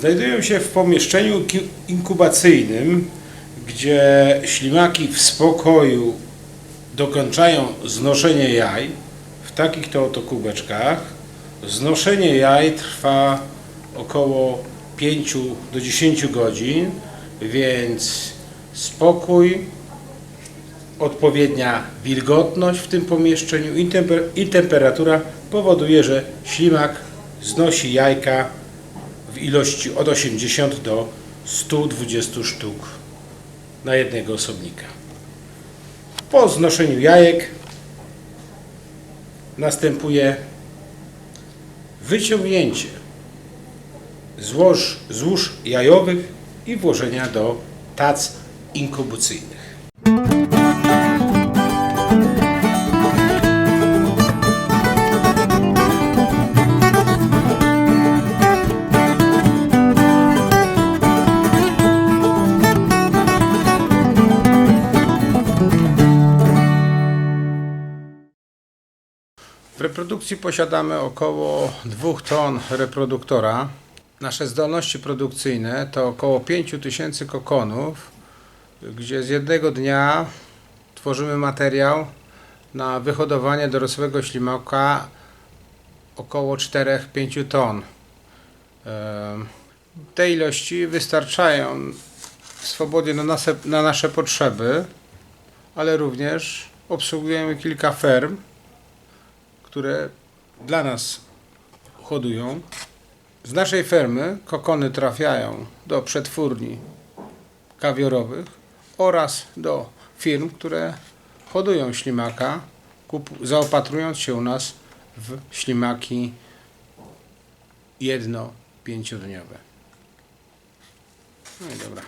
Znajdują się w pomieszczeniu inkubacyjnym, gdzie ślimaki w spokoju dokończają znoszenie jaj w takich to oto kubeczkach. Znoszenie jaj trwa około 5 do 10 godzin, więc spokój, odpowiednia wilgotność w tym pomieszczeniu i, temper, i temperatura powoduje, że ślimak znosi jajka w ilości od 80 do 120 sztuk na jednego osobnika. Po znoszeniu jajek następuje wyciągnięcie złoż, złóż jajowych i włożenia do tac inkubacyjnych. W reprodukcji posiadamy około 2 ton reproduktora. Nasze zdolności produkcyjne to około 5000 kokonów, gdzie z jednego dnia tworzymy materiał na wyhodowanie dorosłego ślimaka około 4-5 ton. Te ilości wystarczają swobodnie na nasze, na nasze potrzeby, ale również obsługujemy kilka ferm, które dla nas hodują. Z naszej fermy kokony trafiają do przetwórni kawiorowych oraz do firm, które hodują ślimaka, zaopatrując się u nas w ślimaki jedno pięciodniowe. No i dobra.